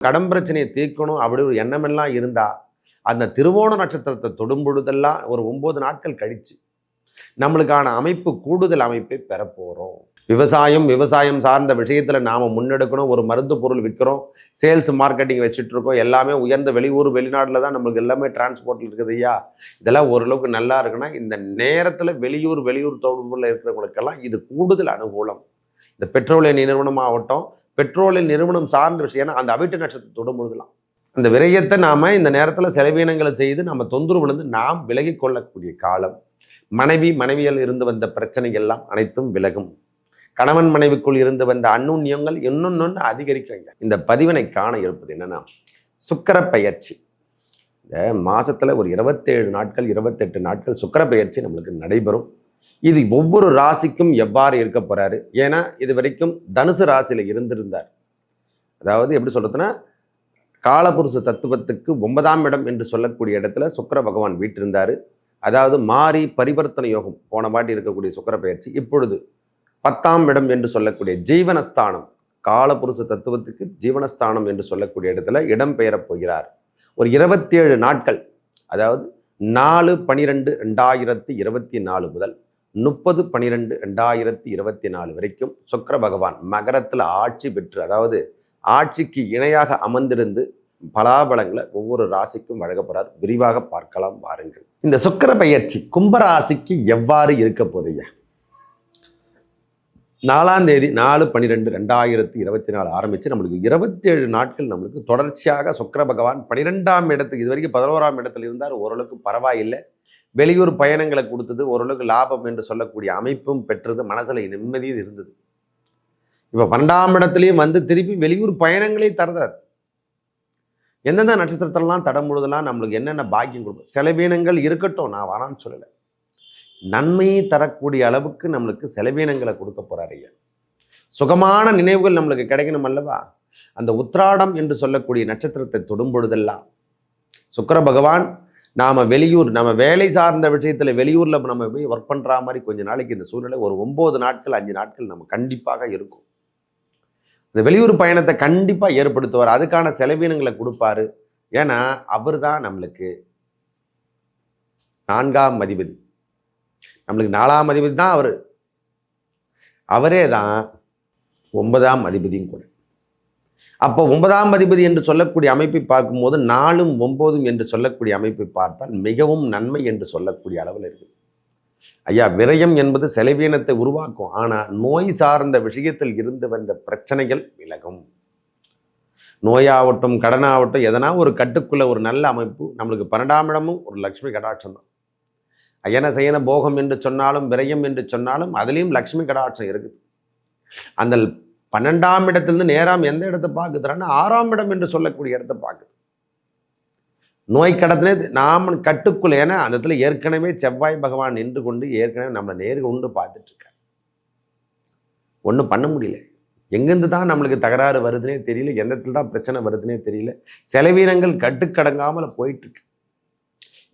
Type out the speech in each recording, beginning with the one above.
கடன் பிரச்சனையை தீர்க்கணும் அப்படி ஒரு எண்ணமெல்லாம் இருந்தால் அந்த திருவோண நட்சத்திரத்தை தொடும் பொழுதெல்லாம் ஒரு ஒம்பது நாட்கள் கழிச்சு நம்மளுக்கான அமைப்பு கூடுதல் அமைப்பை பெறப்போகிறோம் விவசாயம் விவசாயம் சார்ந்த விஷயத்தில் நாம் முன்னெடுக்கணும் ஒரு மருந்து பொருள் விற்கிறோம் சேல்ஸ் மார்க்கெட்டிங் வச்சுட்டு இருக்கோம் எல்லாமே உயர்ந்த வெளியூர் வெளிநாட்டில் தான் நம்மளுக்கு எல்லாமே டிரான்ஸ்போர்ட்டில் இருக்குது ஐயா. இதெல்லாம் ஓரளவுக்கு நல்லா இருக்குன்னா இந்த நேரத்தில் வெளியூர் வெளியூர் தொடர்பில் இருக்கிறவங்களுக்கெல்லாம் இது கூடுதல் அனுகூலம். இந்த பெட்ரோலிய நிறுவனமாகட்டும் பெட்ரோலின் நிறுவனம் சார்ந்த விஷயம். ஏன்னா அந்த அவிட்ட நட்சத்திரம் தொடும் பொழுதுலாம் அந்த விரயத்தை நாம் இந்த நேரத்தில் செலவீனங்களை செய்து நம்ம தொந்தரவுலேருந்து நாம் விலகி கொள்ளக்கூடிய காலம். மனைவி மனைவியால் இருந்து வந்த பிரச்சனைகள் எல்லாம் அனைத்தும் விலகும். கணவன் மனைவிக்குள் இருந்து வந்த அந்நுண்ணியங்கள் இன்னொன்னு அதிகரிக்கும் இந்த பதிவினை காண இருப்பது என்னன்னா சுக்கர பயிற்சி இந்த மாசத்துல ஒரு இருபத்தேழு நாட்கள் இருபத்தெட்டு நாட்கள் சுக்கர பயிற்சி நம்மளுக்கு நடைபெறும். இது ஒவ்வொரு ராசிக்கும் எவ்வாறு இருக்க போறாரு? ஏன்னா இது வரைக்கும் தனுசு ராசியில இருந்திருந்தார். அதாவது எப்படி சொல்றதுன்னா காலபுருஷ தத்துவத்துக்கு ஒன்பதாம் இடம் என்று சொல்லக்கூடிய இடத்துல சுக்கர பகவான் வீட்டிருந்தாரு அதாவது மாறி பரிவர்த்தனை யோகம் போன பாட்டி இருக்கக்கூடிய சுக்கர பயிற்சி. இப்பொழுது பத்தாம் இடம் என்று சொல்லக்கூடிய ஜீவனஸ்தானம் காலபுருஷ தத்துவத்துக்கு ஜீவனஸ்தானம் என்று சொல்லக்கூடிய இடத்துல இடம் பெயரப் போகிறார். ஒரு இருபத்தி ஏழு நாட்கள் அதாவது நாலு பனிரெண்டு ரெண்டாயிரத்தி இருபத்தி நாலு முதல் முப்பது பனிரெண்டு ரெண்டாயிரத்தி இருபத்தி நாலு வரைக்கும் சுக்கர பகவான் மகரத்தில் ஆட்சி பெற்று அதாவது ஆட்சிக்கு இணையாக அமர்ந்திருந்து பலாபலங்களை ஒவ்வொரு ராசிக்கும் வழங்கப்படுறார் விரிவாக பார்க்கலாம் வாருங்கள். இந்த சுக்கர பயிற்சி கும்பராசிக்கு எவ்வாறு இருக்க போதையா நாலாம் தேதி நாலு பன்னிரெண்டு ரெண்டாயிரத்தி இருபத்தி நாலு ஆரம்பித்து நம்மளுக்கு இருபத்தேழு நாட்கள் நம்மளுக்கு தொடர்ச்சியாக சுக்கர பகவான் பன்னிரெண்டாம் இடத்துக்கு இது வரைக்கும் பதினோராம் இடத்துல இருந்தார். ஓரளவுக்கு பரவாயில்லை. வெளியூர் பயணங்களை கொடுத்தது ஓரளவுக்கு லாபம் என்று சொல்லக்கூடிய அமைப்பும் பெற்றது மனசில் நிம்மதியும் இருந்தது. இப்போ பன்னெண்டாம் இடத்துலையும் வந்து திருப்பி வெளியூர் பயணங்களே தருதார் எந்தெந்த நட்சத்திரத்திலலாம் தடம் முழுதெல்லாம் நம்மளுக்கு என்னென்ன பாக்கியம் கொடுக்கும்? செலவீனங்கள் இருக்கட்டும் நான் வரான்னு சொல்லலை. நன்மையை தரக்கூடிய அளவுக்கு நம்மளுக்கு செலவீனங்களை கொடுக்க போகிறார் ஐயா. சுகமான நினைவுகள் நம்மளுக்கு கிடைக்கணும் அல்லவா? அந்த உத்ராடம் என்று சொல்லக்கூடிய நட்சத்திரத்தை தொடும் பொழுதெல்லாம் சுக்கர பகவான் நாம வெளியூர் நம்ம வேலை சார்ந்த விஷயத்துல வெளியூர்ல நம்ம போய் ஒர்க் பண்ற மாதிரி கொஞ்ச நாளைக்கு இந்த சூழ்நிலை ஒரு ஒம்பது நாட்கள் அஞ்சு நாட்கள் நம்ம கண்டிப்பாக இருக்கும். இந்த வெளியூர் பயணத்தை கண்டிப்பாக ஏற்படுத்துவார். அதுக்கான செலவீனங்களை கொடுப்பாரு. ஏன்னா அவர் தான் நம்மளுக்கு நான்காம் அதிபதி நம்மளுக்கு நாலாம் அதிபதி தான் அவர். அவரே தான் ஒன்பதாம் அதிபதியும் கூட. அப்போ ஒன்பதாம் அதிபதி என்று சொல்லக்கூடிய அமைப்பை பார்க்கும்போது நாலும் ஒன்பதும் என்று சொல்லக்கூடிய அமைப்பை பார்த்தால் மிகவும் நன்மை என்று சொல்லக்கூடிய அளவில் இருக்குது. ஐயா விரயம் என்பது செலவீனத்தை உருவாக்கும். ஆனால் நோய் சார்ந்த விஷயத்தில் இருந்து வந்த பிரச்சனைகள் விலகும். நோயாகட்டும் கடனாகட்டும் எதனா ஒரு கட்டுக்குள்ள ஒரு நல்ல அமைப்பு நம்மளுக்கு பன்னெண்டாம் இடமும் ஒரு லக்ஷ்மி கடாட்சம் தான். அயன சயன போகம் என்று சொன்னாலும் விரயம் என்று சொன்னாலும் அதுலேயும் லக்ஷ்மி கடாட்சம் இருக்குது. அந்த பன்னெண்டாம் இடத்திலிருந்து நேராம் எந்த இடத்தை பார்க்குதுறான்னா ஆறாம் இடம் என்று சொல்லக்கூடிய இடத்தை பார்க்குது. நோய் கடத்தினே நாம் கட்டுக்குள்ள ஏன்னா அந்த இடத்துல ஏற்கனவே செவ்வாய் பகவான் நின்று கொண்டு ஏற்கனவே நம்மளை நேரு கொண்டு பார்த்துட்டு இருக்க ஒன்றும் பண்ண முடியல. எங்கேருந்து தான் நம்மளுக்கு தகராறு வருதுன்னே தெரியல எந்த இடத்துல தான் பிரச்சனை வருதுன்னே தெரியல. செலவீனங்கள் கட்டுக்கடங்காமல் போயிட்டு இருக்கு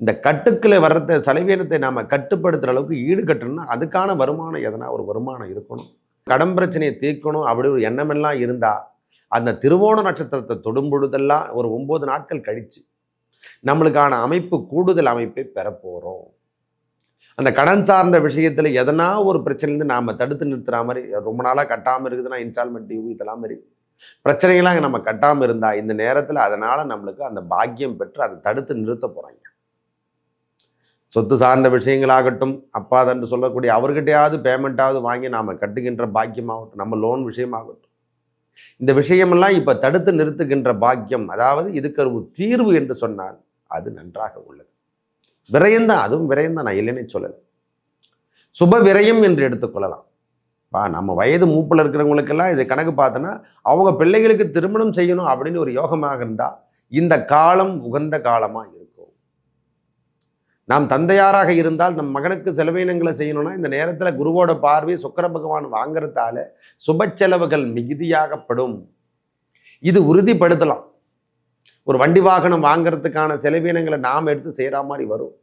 இந்த கட்டுக்களை வர்றத செலவீனத்தை நாம் கட்டுப்படுத்துகிற அளவுக்கு ஈடுகட்டணும்னா அதுக்கான வருமானம் எதனா ஒரு வருமானம் இருக்கணும். கடன் பிரச்சனையை தீர்க்கணும் அப்படி ஒரு எண்ணமெல்லாம் இருந்தால் அந்த திருவோண நட்சத்திரத்தை தொடும் பொழுதெல்லாம் ஒரு ஒம்பது நாட்கள் கழித்து நம்மளுக்கான அமைப்பு கூடுதல் அமைப்பை பெறப்போகிறோம் அந்த கடன் சார்ந்த விஷயத்தில் எதனா ஒரு பிரச்சனைலேருந்து நாம் தடுத்து நிறுத்துற மாதிரி ரொம்ப நாளாக கட்டாமல் இருக்குதுன்னா இன்ஸ்டால்மெண்ட் டியூ இதெல்லாம் மாதிரி பிரச்சனைகளாக நம்ம கட்டாமல் இருந்தால் இந்த நேரத்தில் அதனால் நம்மளுக்கு அந்த பாக்கியம் பெற்று அதை தடுத்து நிறுத்த போகிறாங்க சொத்து சார்ந்த விஷயங்களாகட்டும் அப்பா தன்று சொல்லக்கூடிய அவர்கிட்டையாவது பேமெண்ட்டாவது வாங்கி நாம் கட்டுகின்ற பாக்கியமாகட்டும் நம்ம லோன் விஷயமாகட்டும். இந்த விஷயமெல்லாம் இப்போ தடுத்து நிறுத்துகின்ற பாக்கியம் அதாவது இதுக்கு ஒரு தீர்வு என்று சொன்னால் அது நன்றாக உள்ளது. விரயம்தான் அதுவும் விரயம்தான் நான் இல்லைன்னு சொல்லலை. சுப விரயம் என்று எடுத்துக்கொள்ளலாம் பா நம்ம வயது மூப்பில் இருக்கிறவங்களுக்கெல்லாம் இதை கணக்கு பார்த்தோன்னா அவங்க பிள்ளைகளுக்கு திருமணம் செய்யணும் அப்படின்னு ஒரு யோகமாக இருந்தால் இந்த காலம் உகந்த காலமாக நாம் தந்தையாராக இருந்தால் நம் மகனுக்கு செலவீனங்களை செய்யணும்னா இந்த நேரத்தில் குருவோட பார்வை சுக்கர பகவான் வாங்குறதால சுப செலவுகள் மிகுதியாகப்படும். இது உறுதிப்படுத்தலாம். ஒரு வண்டி வாகனம் வாங்குறதுக்கான செலவினங்களை நாம் எடுத்து செய்கிற மாதிரி வரும்.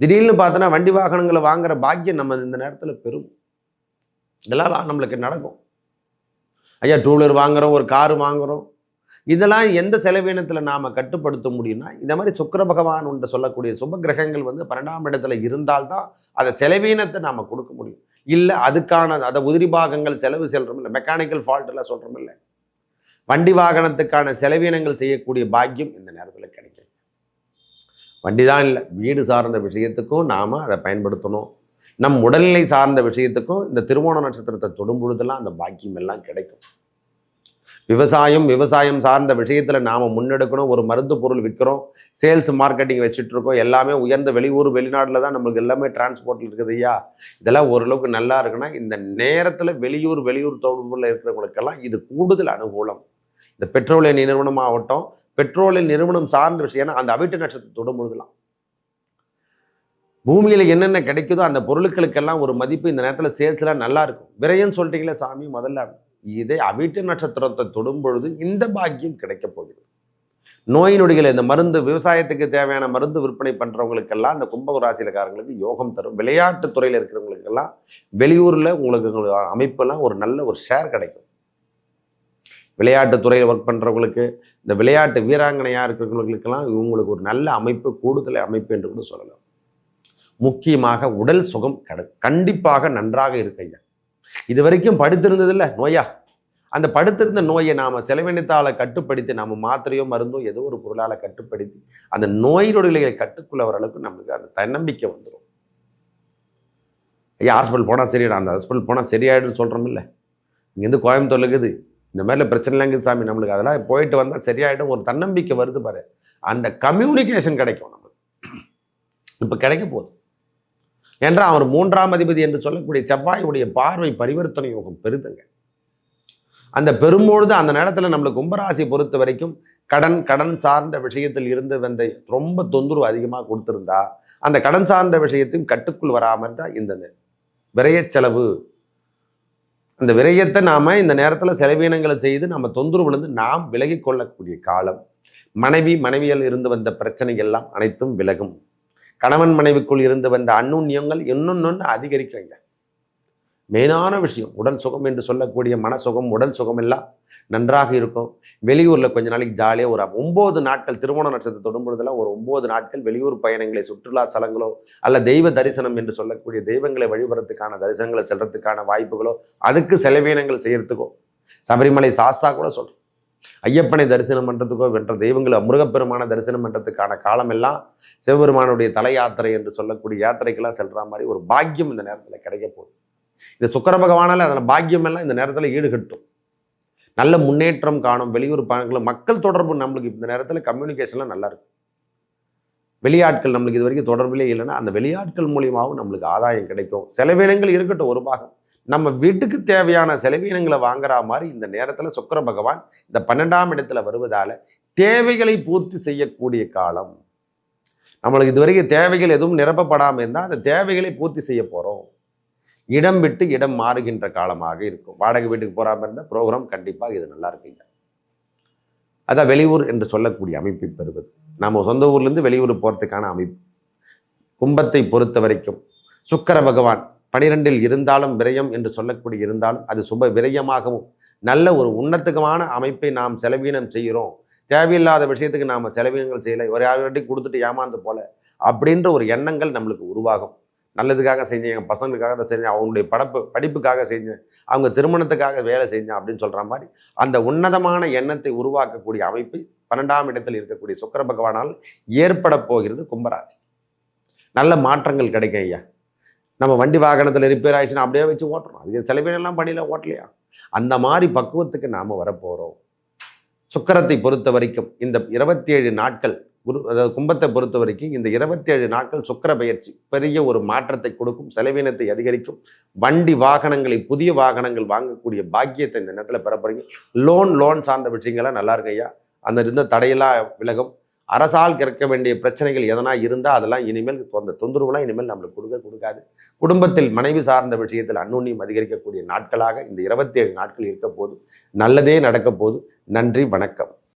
திடீர்னு பார்த்தோன்னா வண்டி வாகனங்களை வாங்குற பாக்கியம் நம்ம இந்த நேரத்தில் பெறும் இதெல்லாம் நம்மளுக்கு நடக்கும். ஐயா டூ வீலர் வாங்குறோம் ஒரு கார் வாங்குறோம். இதெல்லாம் எந்த செலவீனத்தில் நாம் கட்டுப்படுத்த முடியும்னா இந்த மாதிரி சுக்கர பகவான் ஒன்று சொல்லக்கூடிய சுப கிரகங்கள் வந்து பன்னெண்டாம் இடத்துல இருந்தால்தான் அதை செலவீனத்தை நாம் கொடுக்க முடியும். இல்லை அதுக்கான அதை உதிரி பாகங்கள் செலவு செல்றோம் இல்லை மெக்கானிக்கல் ஃபால்ட்டில் சொல்கிறோம் இல்லை. வண்டி வாகனத்துக்கான செலவீனங்கள் செய்யக்கூடிய பாக்கியம் இந்த நேரத்தில் கிடைக்கும். வண்டி தான் இல்லை வீடு சார்ந்த விஷயத்துக்கும் நாம் அதை பயன்படுத்தணும். நம் உடல்நிலை சார்ந்த விஷயத்துக்கும் இந்த திருவோண நட்சத்திரத்தை தொடும் பொழுதெல்லாம் அந்த பாக்கியம் எல்லாம் கிடைக்கும். விவசாயம் விவசாயம் சார்ந்த விஷயத்தில் நாம் முன்னெடுக்கணும். ஒரு மருந்து பொருள் விற்கிறோம் சேல்ஸ் மார்க்கெட்டிங் வச்சுட்டு இருக்கோம் எல்லாமே உயர்ந்த வெளியூர் வெளிநாட்டில் தான் நம்மளுக்கு எல்லாமே டிரான்ஸ்போர்ட்டில் இருக்குது ஐயா. இதெல்லாம் ஓரளவுக்கு நல்லா இருக்குன்னா இந்த நேரத்தில் வெளியூர் வெளியூர் தொடர்பில் இருக்கிறவங்களுக்கெல்லாம் இது கூடுதல் அனுகூலம். இந்த பெட்ரோலிய நிறுவனமாகட்டும் பெட்ரோலிய நிறுவனம் சார்ந்த விஷயம். அந்த அவிட்டு நட்சத்திரத்தை தொடும் பொழுதுலாம் பூமியில் என்னென்ன கிடைக்குதோ அந்த பொருட்களுக்கெல்லாம் ஒரு மதிப்பு இந்த நேரத்தில் சேல்ஸ்லாம் நல்லா இருக்கும். விரையன்னு சொல்லிட்டீங்களே சாமி முதல்ல இதே அவிட்டு நட்சத்திரத்தை தொடும் பொழுது இந்த பாக்கியம் கிடைக்கப் போகிறது. நோய் நொடிகள் இந்த மருந்து விவசாயத்துக்கு தேவையான மருந்து விற்பனை பண்ணுறவங்களுக்கெல்லாம் இந்த கும்பக ராசியிலக்காரங்களுக்கு யோகம் தரும். விளையாட்டு துறையில் இருக்கிறவங்களுக்கெல்லாம் வெளியூரில் உங்களுக்கு உங்களுக்கு அமைப்பெல்லாம் ஒரு நல்ல ஒரு ஷேர் கிடைக்கும். விளையாட்டு துறையில் ஒர்க் பண்ணுறவங்களுக்கு இந்த விளையாட்டு வீராங்கனையாக இருக்கிறவங்களுக்கெல்லாம் இவங்களுக்கு ஒரு நல்ல அமைப்பு கூடுதல் அமைப்பு என்று கூட சொல்லலாம். முக்கியமாக உடல் சுகம் கண்டிப்பாக நன்றாக இருக்கையா இது வரைக்கும் படுத்திருந்ததில்ல நோயா. அந்த படுத்திருந்த நோயை நாம் செலவினத்தால் கட்டுப்படுத்தி நாம் மாத்திரையோ மருந்தோ ஏதோ ஒரு பொருளால் கட்டுப்படுத்தி அந்த நோயினுடைய கட்டுக்குள்ள வர அளவுக்கு நம்மளுக்கு அந்த தன்னம்பிக்கை வந்துடும் ஐயா ஹாஸ்பிட்டல் போனால் சரியாயிடும் அந்த ஹாஸ்பிட்டல் போனால் சரியாயிடும்னு சொல்கிறோம் இல்லை இங்கேருந்து கோயம்புத்தூர் இருக்குது. இந்த மாதிரில பிரச்சனைலாம் இருக்குது சாமி நம்மளுக்கு அதெல்லாம் போயிட்டு வந்தால் சரியாயிடும். ஒரு தன்னம்பிக்கை வருது பாரு. அந்த கம்யூனிகேஷன் கிடைக்கும் நம்மளுக்கு இப்போ கிடைக்க போகுது. என்றால் அவர் மூன்றாம் அதிபதி என்று சொல்லக்கூடிய செவ்வாயுடைய பார்வை பரிவர்த்தனை யோகம் பெருதுங்க அந்த பெரும்பொழுது அந்த நேரத்தில் நம்மளுக்கு கும்பராசி பொறுத்த வரைக்கும் கடன் கடன் சார்ந்த விஷயத்தில் இருந்து வந்த ரொம்ப தொந்தரவு அதிகமாக கொடுத்துருந்தா அந்த கடன் சார்ந்த விஷயத்தையும் கட்டுக்குள் வராமல் இருந்தால் இந்த விரைய செலவு. அந்த விரயத்தை நாம் இந்த நேரத்தில் செலவீனங்களை செய்து நம்ம தொந்தரவுலேருந்து நாம் விலகி கொள்ளக்கூடிய காலம். மனைவி மனைவியில் இருந்து வந்த பிரச்சனைகள்லாம் அனைத்தும் விலகும். கணவன் மனைவிக்குள் இருந்து வந்த அந்நுண்ணியங்கள் இன்னொன்று அதிகரிக்குங்க. மெயினான விஷயம் உடல் சுகம் என்று சொல்லக்கூடிய மன சுகம் உடல் சுகம் எல்லாம் நன்றாக இருக்கும். வெளியூரில் கொஞ்ச நாளைக்கு ஜாலியாக ஒரு ஒம்பது நாட்கள் திருமண நட்சத்திரத்தை தொடும்பொழுதெல்லாம் ஒரு ஒம்பது நாட்கள் வெளியூர் பயணங்களை சுற்றுலா ஸ்தலங்களோ அல்ல தெய்வ தரிசனம் என்று சொல்லக்கூடிய தெய்வங்களை வழிபடுறதுக்கான தரிசனங்களை செல்றதுக்கான வாய்ப்புகளோ அதுக்கு செலவீனங்கள் செய்யறதுக்கோ சபரிமலை சாஸ்தா கூட சொல்கிறேன் ஐயப்பனை தரிசனம் பண்ணுறதுக்கோ வென்ற தெய்வங்களை முருகப்பெருமான தரிசனம் பண்ணுறதுக்கான காலம் எல்லாம் சிவபெருமானுடைய தலை யாத்திரை என்று சொல்லக்கூடிய யாத்திரைக்கெல்லாம் செல்ற மாதிரி ஒரு பாக்கியம் இந்த நேரத்தில் கிடைக்க போகுது. இந்த சுக்கர பகவானால் அதில் பாக்கியம் எல்லாம் இந்த நேரத்தில் ஈடுகட்டும். நல்ல முன்னேற்றம் காணும் வெளியூர் பயணங்களும் மக்கள் தொடர்பு நம்மளுக்கு இந்த நேரத்தில் கம்யூனிகேஷன்லாம் நல்லா இருக்கும். வெளியாட்கள் நம்மளுக்கு இது வரைக்கும் தொடர்பிலே இல்லைன்னா அந்த வெளியாட்கள் மூலியமாகவும் நம்மளுக்கு ஆதாயம் கிடைக்கும். செலவினங்கள் இருக்கட்டும் ஒரு பாகம். நம்ம வீட்டுக்கு தேவையான செலவீனங்களை வாங்குற மாதிரி இந்த நேரத்தில் சுக்கர பகவான் இந்த பன்னெண்டாம் இடத்துல வருவதால தேவைகளை பூர்த்தி செய்யக்கூடிய காலம். நம்மளுக்கு இதுவரைக்கும் தேவைகள் எதுவும் நிரப்பப்படாமல் இருந்தால் அந்த தேவைகளை பூர்த்தி செய்ய போகிறோம் இடம் விட்டு இடம் மாறுகின்ற காலமாக இருக்கும். வாடகை வீட்டுக்கு போகாமல் இருந்தால் ப்ரோக்ராம் கண்டிப்பாக இது நல்லா இருக்குங்க. அதான் வெளியூர் என்று சொல்லக்கூடிய அமைப்பை பெறுவது. நம்ம சொந்த ஊர்லேருந்து வெளியூர் போகிறதுக்கான அமைப்பு. கும்பத்தை பொறுத்த வரைக்கும் சுக்கர பகவான் பனிரெண்டில் இருந்தாலும் விரயம் என்று சொல்லக்கூடிய இருந்தாலும் அது சுப விரயமாகவும் நல்ல ஒரு உன்னத்துக்கமான அமைப்பை நாம் செலவீனம் செய்கிறோம். தேவையில்லாத விஷயத்துக்கு நாம் செலவீனங்கள் செய்யலை. ஒரு யார்கிட்ட கொடுத்துட்டு ஏமாந்து போல அப்படின்ற ஒரு எண்ணங்கள் நம்மளுக்கு உருவாகும். நல்லதுக்காக செஞ்சேன் எங்கள் பசங்களுக்காக தான் செஞ்சேன் அவங்களுடைய படப்பு படிப்புக்காக செஞ்சேன் அவங்க திருமணத்துக்காக வேலை செஞ்சேன் அப்படின்னு சொல்கிற மாதிரி அந்த உன்னதமான எண்ணத்தை உருவாக்கக்கூடிய அமைப்பு பன்னெண்டாம் இடத்தில் இருக்கக்கூடிய சுக்கர பகவானால் ஏற்பட போகிறது கும்பராசி. நல்ல மாற்றங்கள் கிடைக்கும் ஐயா. நம்ம வண்டி வாகனத்தில் ரிப்பேர் ஆயிடுச்சுன்னா அப்படியே வச்சு ஓட்டுறோம் அதுக்கு சில பேரெல்லாம் பண்ணியில் ஓட்டலையா? அந்த மாதிரி பக்குவத்துக்கு நாம் வரப்போகிறோம் சுக்கரத்தை பொறுத்த வரைக்கும் இந்த இருபத்தி ஏழு நாட்கள் குரு அதாவது கும்பத்தை பொறுத்த வரைக்கும் இந்த இருபத்தி ஏழு நாட்கள் சுக்கர பயிற்சி பெரிய ஒரு மாற்றத்தை கொடுக்கும் செலவினத்தை அதிகரிக்கும். வண்டி வாகனங்களை புதிய வாகனங்கள் வாங்கக்கூடிய பாக்கியத்தை இந்த நேரத்தில் பெற லோன் லோன் சார்ந்த விஷயங்கள்லாம் நல்லா இருக்கு ஐயா அந்த இருந்த தடையெல்லாம் விலகும். அரசால் கேட்க வேண்டிய பிரச்சனைகள் எதனா இருந்தால் அதெல்லாம் இனிமேல் அந்த தொந்தரவுலாம் இனிமேல் நம்மளுக்கு கொடுக்க கொடுக்காது. குடும்பத்தில் மனைவி சார்ந்த விஷயத்தில் அன்னுண்ணியம் அதிகரிக்கக்கூடிய நாட்களாக இந்த இருபத்தி ஏழு நாட்கள் இருக்க போது நல்லதே நடக்க போது. நன்றி வணக்கம்.